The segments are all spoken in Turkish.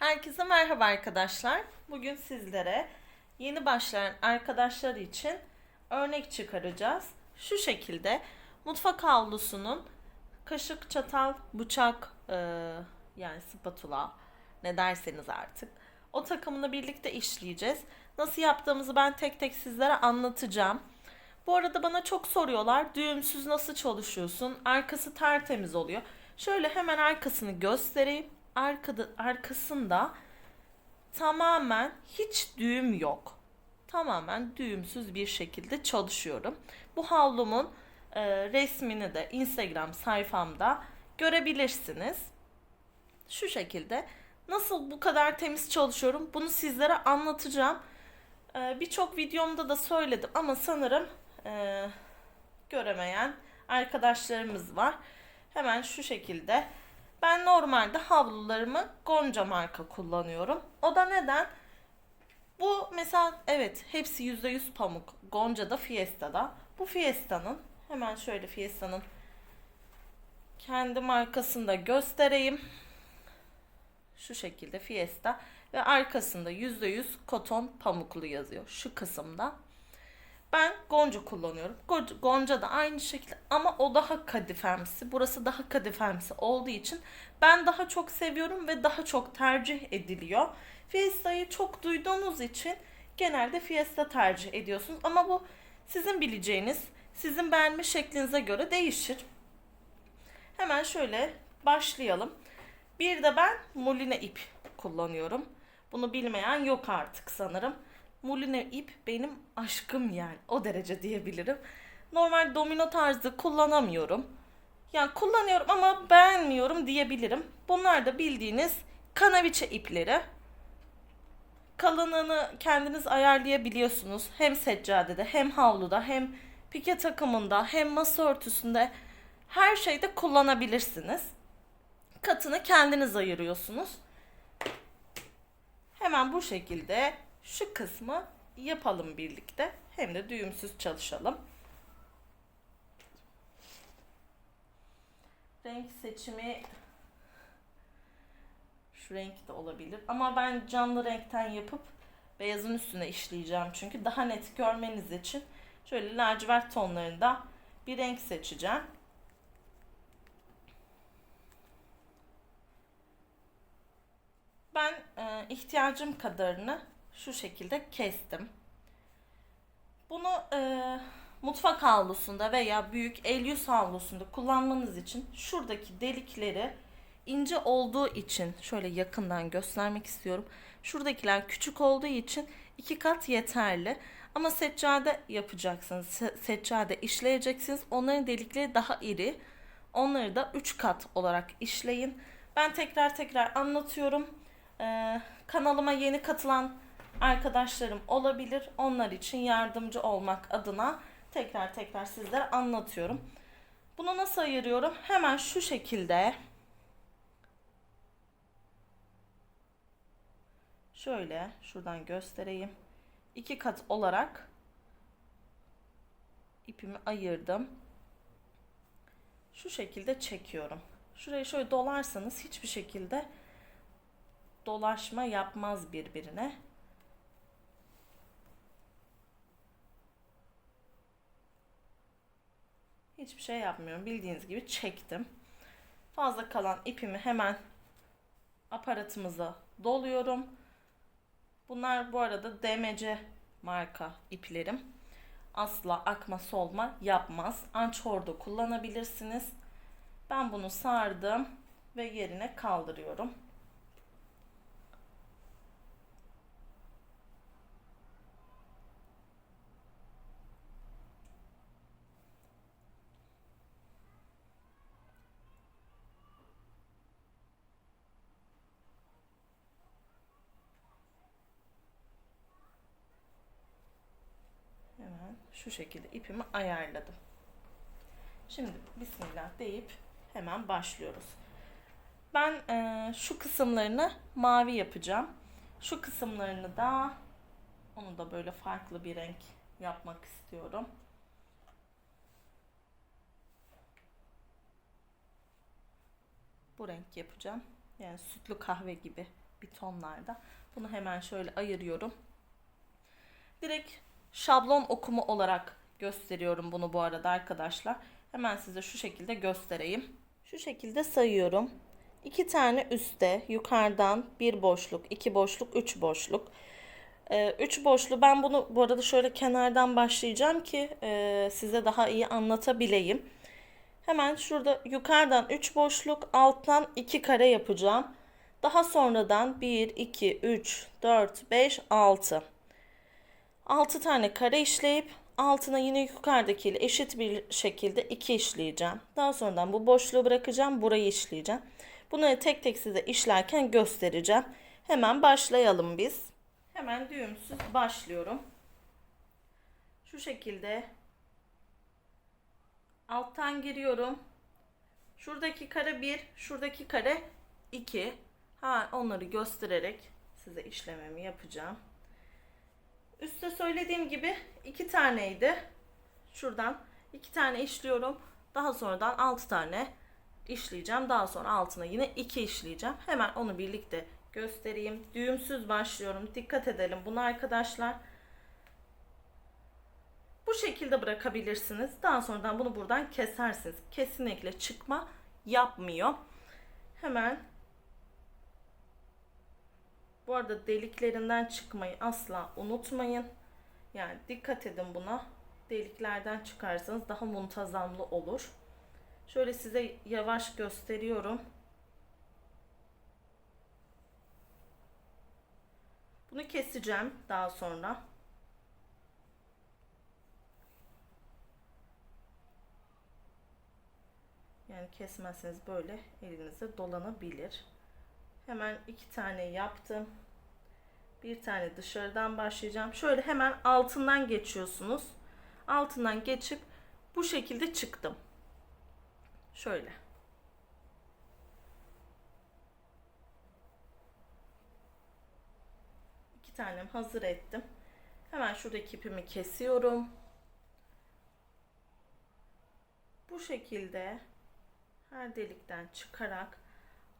Herkese merhaba arkadaşlar. Bugün sizlere yeni başlayan arkadaşlar için örnek çıkaracağız. Şu şekilde mutfak havlusunun kaşık, çatal, bıçak e, yani spatula ne derseniz artık o takımını birlikte işleyeceğiz. Nasıl yaptığımızı ben tek tek sizlere anlatacağım. Bu arada bana çok soruyorlar düğümsüz nasıl çalışıyorsun? Arkası tertemiz oluyor. Şöyle hemen arkasını göstereyim. Arkada, arkasında tamamen hiç düğüm yok. Tamamen düğümsüz bir şekilde çalışıyorum. Bu havlumun e, resmini de Instagram sayfamda görebilirsiniz. Şu şekilde nasıl bu kadar temiz çalışıyorum bunu sizlere anlatacağım. E, Birçok videomda da söyledim ama sanırım e, göremeyen arkadaşlarımız var. Hemen şu şekilde. Ben normalde havlularımı Gonca marka kullanıyorum. O da neden? Bu mesela evet hepsi %100 pamuk. Gonca'da Fiesta'da. Bu Fiesta'nın hemen şöyle Fiesta'nın kendi markasını da göstereyim. Şu şekilde Fiesta ve arkasında %100 koton pamuklu yazıyor şu kısımda. Ben Gonca kullanıyorum. Gonca, Gonca da aynı şekilde ama o daha kadifemsi. Burası daha kadifemsi olduğu için ben daha çok seviyorum ve daha çok tercih ediliyor. Fiesta'yı çok duyduğunuz için genelde Fiesta tercih ediyorsunuz. Ama bu sizin bileceğiniz, sizin beğenme şeklinize göre değişir. Hemen şöyle başlayalım. Bir de ben muline ip kullanıyorum. Bunu bilmeyen yok artık sanırım. Muline ip benim aşkım yani. O derece diyebilirim. Normal domino tarzı kullanamıyorum. Yani kullanıyorum ama beğenmiyorum diyebilirim. Bunlar da bildiğiniz kanaviçe ipleri. Kalınlığını kendiniz ayarlayabiliyorsunuz. Hem seccadede hem havluda hem pike takımında hem masa örtüsünde her şeyde kullanabilirsiniz. Katını kendiniz ayırıyorsunuz. Hemen bu şekilde şu kısmı yapalım birlikte. Hem de düğümsüz çalışalım. Renk seçimi şu renk de olabilir. Ama ben canlı renkten yapıp beyazın üstüne işleyeceğim. Çünkü daha net görmeniz için şöyle lacivert tonlarında bir renk seçeceğim. Ben e, ihtiyacım kadarını şu şekilde kestim. Bunu e, mutfak havlusunda veya büyük el yüz havlusunda kullanmanız için şuradaki delikleri ince olduğu için şöyle yakından göstermek istiyorum. Şuradakiler küçük olduğu için iki kat yeterli. Ama seccade yapacaksınız. Se- seccade işleyeceksiniz. Onların delikleri daha iri. Onları da 3 kat olarak işleyin. Ben tekrar tekrar anlatıyorum. Ee, kanalıma yeni katılan arkadaşlarım olabilir. Onlar için yardımcı olmak adına tekrar tekrar sizlere anlatıyorum. Bunu nasıl ayırıyorum? Hemen şu şekilde şöyle şuradan göstereyim. İki kat olarak ipimi ayırdım. Şu şekilde çekiyorum. Şurayı şöyle dolarsanız hiçbir şekilde dolaşma yapmaz birbirine. Hiçbir şey yapmıyorum. Bildiğiniz gibi çektim. Fazla kalan ipimi hemen aparatımıza doluyorum. Bunlar bu arada DMC marka iplerim. Asla akma solma yapmaz. Ançorda kullanabilirsiniz. Ben bunu sardım ve yerine kaldırıyorum. Hemen şu şekilde ipimi ayarladım. Şimdi bismillah deyip hemen başlıyoruz. Ben e, şu kısımlarını mavi yapacağım. Şu kısımlarını da onu da böyle farklı bir renk yapmak istiyorum. Bu renk yapacağım. Yani sütlü kahve gibi bir tonlarda. Bunu hemen şöyle ayırıyorum. Direkt şablon okumu olarak gösteriyorum bunu bu arada arkadaşlar. Hemen size şu şekilde göstereyim. Şu şekilde sayıyorum. İki tane üstte yukarıdan bir boşluk, iki boşluk, üç boşluk. Ee, üç boşlu ben bunu bu arada şöyle kenardan başlayacağım ki e, size daha iyi anlatabileyim. Hemen şurada yukarıdan 3 boşluk alttan 2 kare yapacağım. Daha sonradan 1, 2, 3, 4, 5, 6. 6 tane kare işleyip altına yine yukarıdakiyle eşit bir şekilde 2 işleyeceğim. Daha sonradan bu boşluğu bırakacağım. Burayı işleyeceğim. Bunları tek tek size işlerken göstereceğim. Hemen başlayalım biz. Hemen düğümsüz başlıyorum. Şu şekilde alttan giriyorum. Şuradaki kare 1, şuradaki kare 2. Ha onları göstererek size işlememi yapacağım. Üste söylediğim gibi iki taneydi. Şuradan iki tane işliyorum. Daha sonradan 6 tane işleyeceğim. Daha sonra altına yine 2 işleyeceğim. Hemen onu birlikte göstereyim. Düğümsüz başlıyorum. Dikkat edelim bunu arkadaşlar. Bu şekilde bırakabilirsiniz. Daha sonradan bunu buradan kesersiniz. Kesinlikle çıkma yapmıyor. Hemen bu arada deliklerinden çıkmayı asla unutmayın. Yani dikkat edin buna. Deliklerden çıkarsanız daha muntazamlı olur. Şöyle size yavaş gösteriyorum. Bunu keseceğim daha sonra. Yani kesmezseniz böyle elinize dolanabilir. Hemen iki tane yaptım. Bir tane dışarıdan başlayacağım. Şöyle hemen altından geçiyorsunuz. Altından geçip bu şekilde çıktım. Şöyle. İki tanem hazır ettim. Hemen şuradaki ipimi kesiyorum. Bu şekilde her delikten çıkarak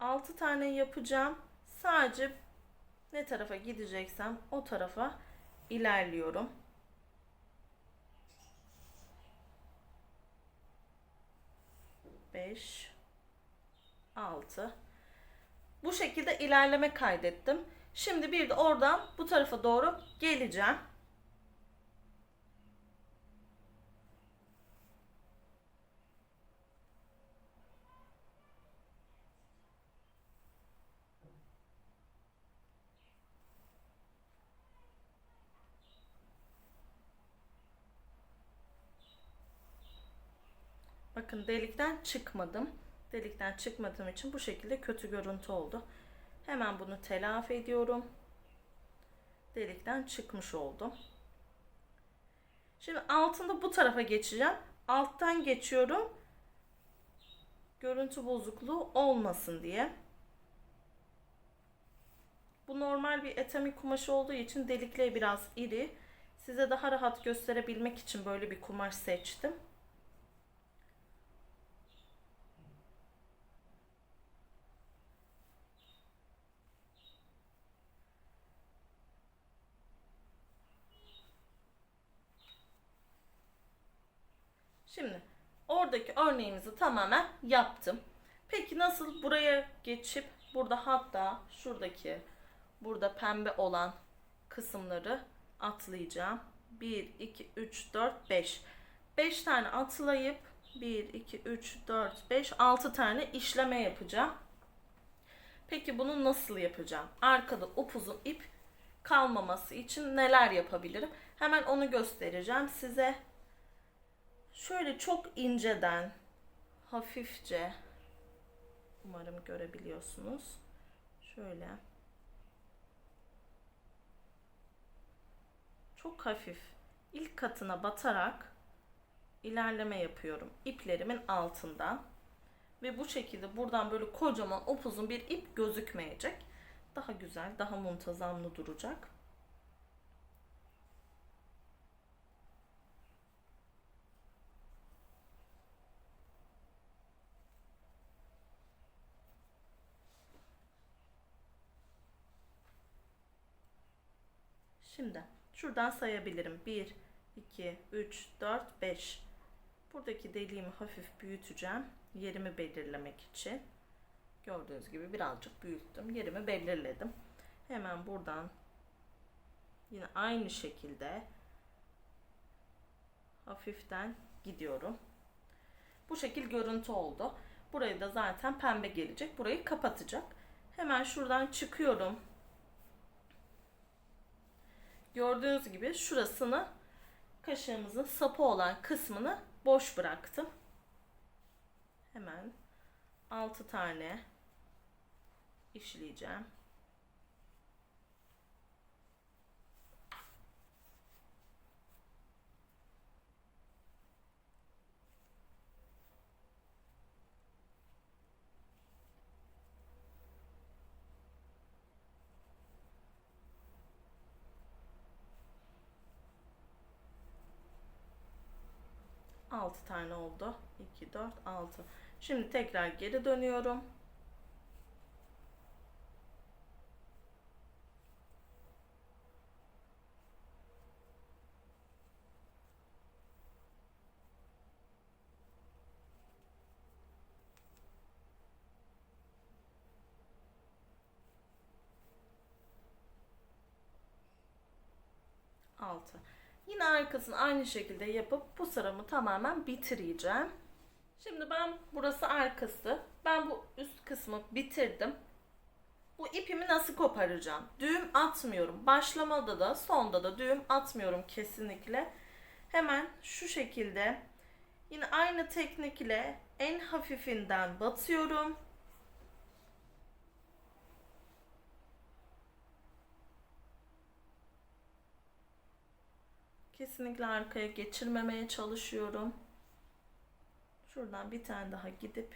6 tane yapacağım. Sadece ne tarafa gideceksem o tarafa ilerliyorum. Beş, altı. Bu şekilde ilerleme kaydettim. Şimdi bir de oradan bu tarafa doğru geleceğim. Bakın delikten çıkmadım. Delikten çıkmadığım için bu şekilde kötü görüntü oldu. Hemen bunu telafi ediyorum. Delikten çıkmış oldum. Şimdi altında bu tarafa geçeceğim. Alttan geçiyorum. Görüntü bozukluğu olmasın diye. Bu normal bir etami kumaşı olduğu için delikleri biraz iri. Size daha rahat gösterebilmek için böyle bir kumaş seçtim. Şimdi oradaki örneğimizi tamamen yaptım. Peki nasıl buraya geçip burada hatta şuradaki burada pembe olan kısımları atlayacağım. 1, 2, 3, 4, 5. 5 tane atlayıp 1, 2, 3, 4, 5, 6 tane işleme yapacağım. Peki bunu nasıl yapacağım? Arkada upuzun ip kalmaması için neler yapabilirim? Hemen onu göstereceğim size şöyle çok inceden hafifçe umarım görebiliyorsunuz. Şöyle çok hafif ilk katına batarak ilerleme yapıyorum iplerimin altından ve bu şekilde buradan böyle kocaman upuzun bir ip gözükmeyecek. Daha güzel, daha muntazamlı duracak. Şimdi şuradan sayabilirim. 1, 2, 3, 4, 5. Buradaki deliğimi hafif büyüteceğim. Yerimi belirlemek için. Gördüğünüz gibi birazcık büyüttüm. Yerimi belirledim. Hemen buradan yine aynı şekilde hafiften gidiyorum. Bu şekil görüntü oldu. Burayı da zaten pembe gelecek. Burayı kapatacak. Hemen şuradan çıkıyorum. Gördüğünüz gibi şurasını kaşığımızın sapı olan kısmını boş bıraktım. Hemen 6 tane işleyeceğim. Altı tane oldu. 2, 4, 6. Şimdi tekrar geri dönüyorum. Altı. Yine arkasını aynı şekilde yapıp bu sıramı tamamen bitireceğim. Şimdi ben burası arkası. Ben bu üst kısmı bitirdim. Bu ipimi nasıl koparacağım? Düğüm atmıyorum. Başlamada da sonda da düğüm atmıyorum kesinlikle. Hemen şu şekilde yine aynı teknikle en hafifinden batıyorum. Kesinlikle arkaya geçirmemeye çalışıyorum. Şuradan bir tane daha gidip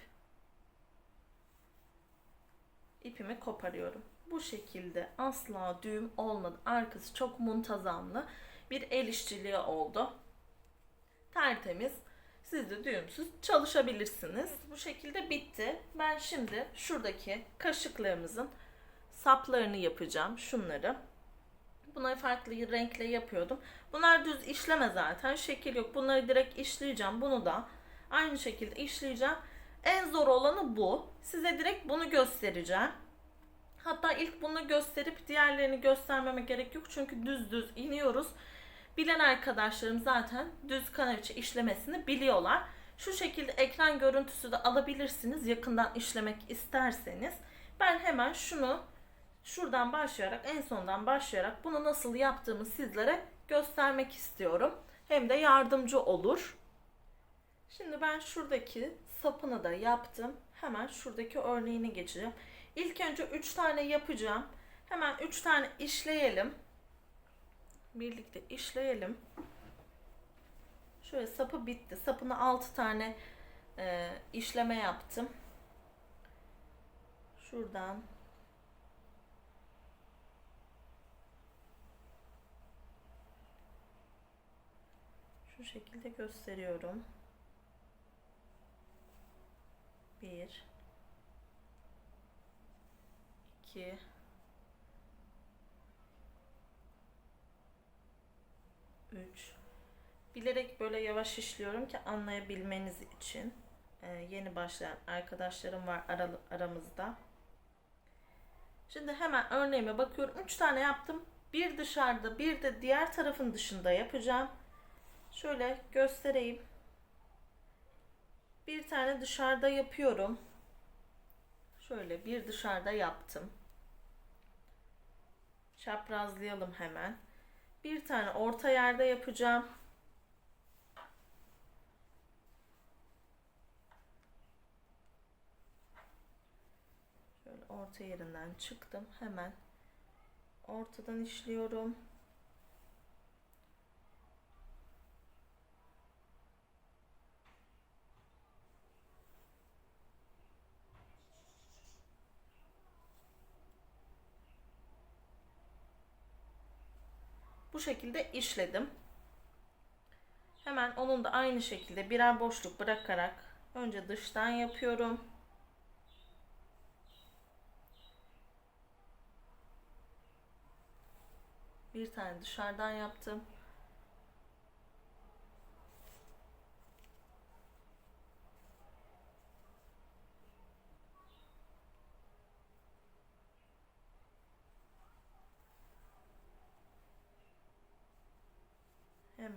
ipimi koparıyorum. Bu şekilde asla düğüm olmadı. Arkası çok muntazamlı bir el işçiliği oldu. Tertemiz. Siz de düğümsüz çalışabilirsiniz. Bu şekilde bitti. Ben şimdi şuradaki kaşıklarımızın saplarını yapacağım. Şunları. Bunları farklı renkle yapıyordum. Bunlar düz işleme zaten. Şekil yok. Bunları direkt işleyeceğim. Bunu da aynı şekilde işleyeceğim. En zor olanı bu. Size direkt bunu göstereceğim. Hatta ilk bunu gösterip diğerlerini göstermeme gerek yok. Çünkü düz düz iniyoruz. Bilen arkadaşlarım zaten düz kanaviçe işlemesini biliyorlar. Şu şekilde ekran görüntüsü de alabilirsiniz yakından işlemek isterseniz. Ben hemen şunu şuradan başlayarak en sondan başlayarak bunu nasıl yaptığımı sizlere göstermek istiyorum. Hem de yardımcı olur. Şimdi ben şuradaki sapını da yaptım. Hemen şuradaki örneğini geçeceğim. İlk önce 3 tane yapacağım. Hemen 3 tane işleyelim. Birlikte işleyelim. Şöyle sapı bitti. Sapını 6 tane e, işleme yaptım. Şuradan şu şekilde gösteriyorum. 1 2 3 Bilerek böyle yavaş işliyorum ki anlayabilmeniz için. Ee, yeni başlayan arkadaşlarım var ara, aramızda. Şimdi hemen örneğime bakıyorum. 3 tane yaptım. Bir dışarıda, bir de diğer tarafın dışında yapacağım. Şöyle göstereyim. Bir tane dışarıda yapıyorum. Şöyle bir dışarıda yaptım. Çaprazlayalım hemen. Bir tane orta yerde yapacağım. Şöyle orta yerinden çıktım. Hemen ortadan işliyorum. Bu şekilde işledim. Hemen onun da aynı şekilde birer boşluk bırakarak önce dıştan yapıyorum. Bir tane dışarıdan yaptım.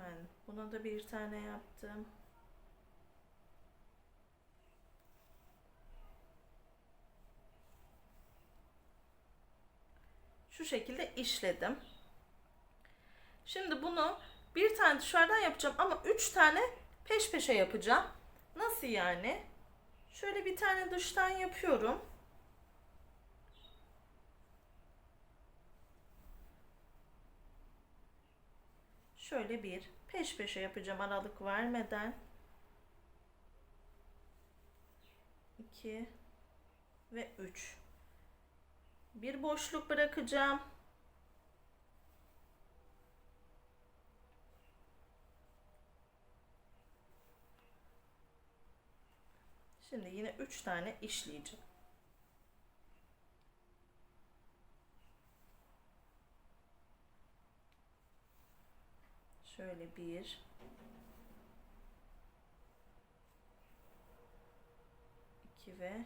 Hemen buna da bir tane yaptım. Şu şekilde işledim. Şimdi bunu bir tane dışarıdan yapacağım ama üç tane peş peşe yapacağım. Nasıl yani? Şöyle bir tane dıştan yapıyorum. Şöyle bir peş peşe yapacağım aralık vermeden. 2 ve 3. Bir boşluk bırakacağım. Şimdi yine 3 tane işleyeceğim. Şöyle bir iki ve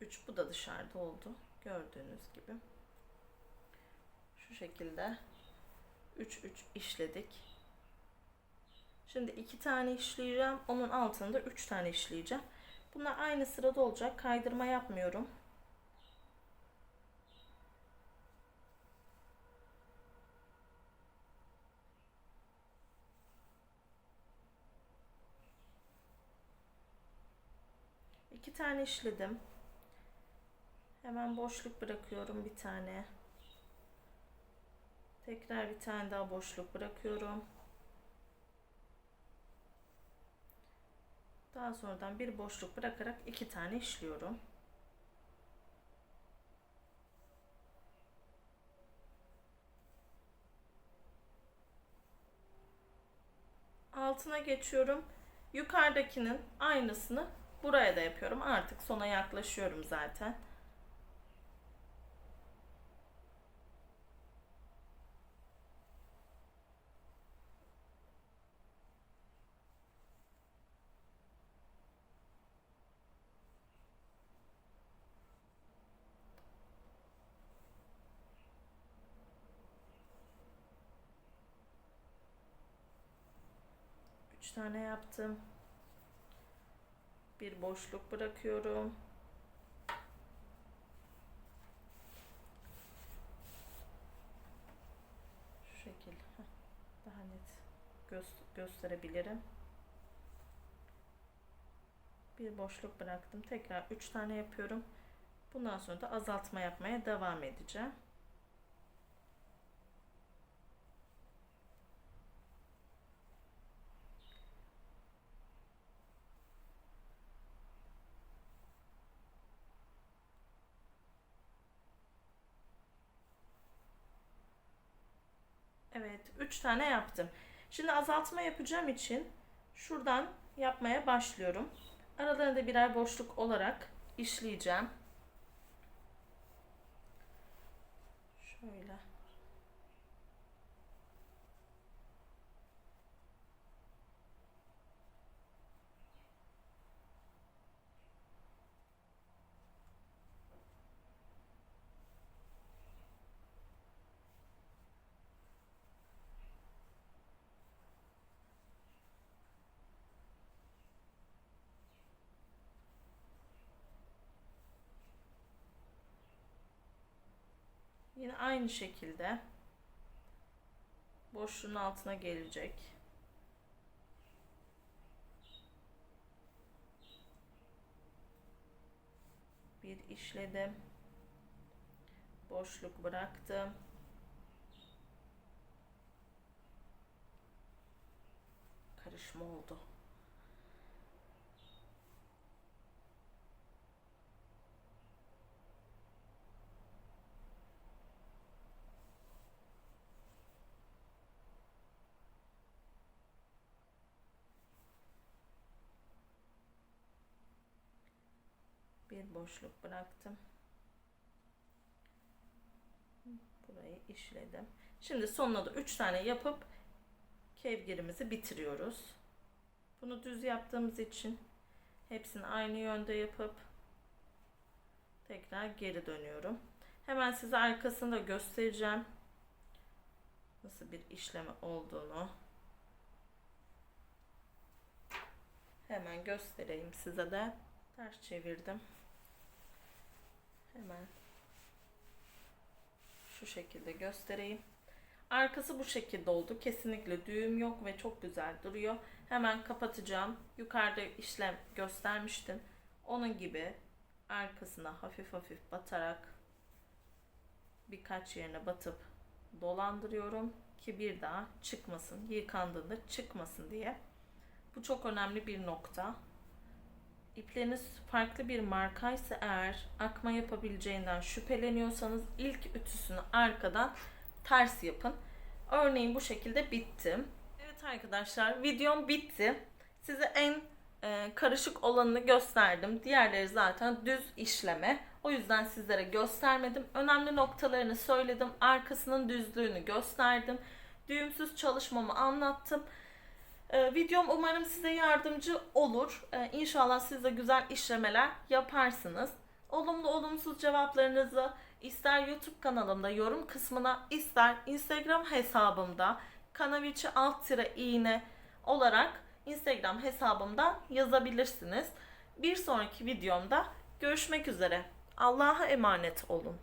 3 bu da dışarıda oldu. Gördüğünüz gibi. Şu şekilde 3 3 işledik. Şimdi 2 tane işleyeceğim. Onun altında 3 tane işleyeceğim. Bunlar aynı sırada olacak. Kaydırma yapmıyorum. İki tane işledim. Hemen boşluk bırakıyorum bir tane. Tekrar bir tane daha boşluk bırakıyorum. Daha sonradan bir boşluk bırakarak iki tane işliyorum. Altına geçiyorum. Yukarıdakinin aynısını buraya da yapıyorum. Artık sona yaklaşıyorum zaten. Üç tane yaptım. Bir boşluk bırakıyorum. Şu şekil. Daha net gö- gösterebilirim. Bir boşluk bıraktım. Tekrar üç tane yapıyorum. Bundan sonra da azaltma yapmaya devam edeceğim. Evet, 3 tane yaptım. Şimdi azaltma yapacağım için şuradan yapmaya başlıyorum. Aralarında birer boşluk olarak işleyeceğim. Şöyle. Yine aynı şekilde boşluğun altına gelecek. Bir işledim. Boşluk bıraktım. Karışma oldu. Bir boşluk bıraktım. Burayı işledim. Şimdi sonuna da 3 tane yapıp kevgirimizi bitiriyoruz. Bunu düz yaptığımız için hepsini aynı yönde yapıp tekrar geri dönüyorum. Hemen size arkasını da göstereceğim. Nasıl bir işleme olduğunu. Hemen göstereyim size de. Ters çevirdim. Hemen şu şekilde göstereyim. Arkası bu şekilde oldu. Kesinlikle düğüm yok ve çok güzel duruyor. Hemen kapatacağım. Yukarıda işlem göstermiştim. Onun gibi arkasına hafif hafif batarak birkaç yerine batıp dolandırıyorum ki bir daha çıkmasın. Yıkandığında çıkmasın diye. Bu çok önemli bir nokta. İpleriniz farklı bir markaysa eğer akma yapabileceğinden şüpheleniyorsanız ilk ütüsünü arkadan ters yapın. Örneğin bu şekilde bittim. Evet arkadaşlar videom bitti. Size en e, karışık olanını gösterdim. Diğerleri zaten düz işleme. O yüzden sizlere göstermedim. Önemli noktalarını söyledim. Arkasının düzlüğünü gösterdim. Düğümsüz çalışmamı anlattım. Ee, videom umarım size yardımcı olur. Ee, inşallah siz de güzel işlemeler yaparsınız. Olumlu olumsuz cevaplarınızı ister YouTube kanalımda yorum kısmına ister Instagram hesabımda kanaviçi alt tire iğne olarak Instagram hesabımda yazabilirsiniz. Bir sonraki videomda görüşmek üzere. Allah'a emanet olun.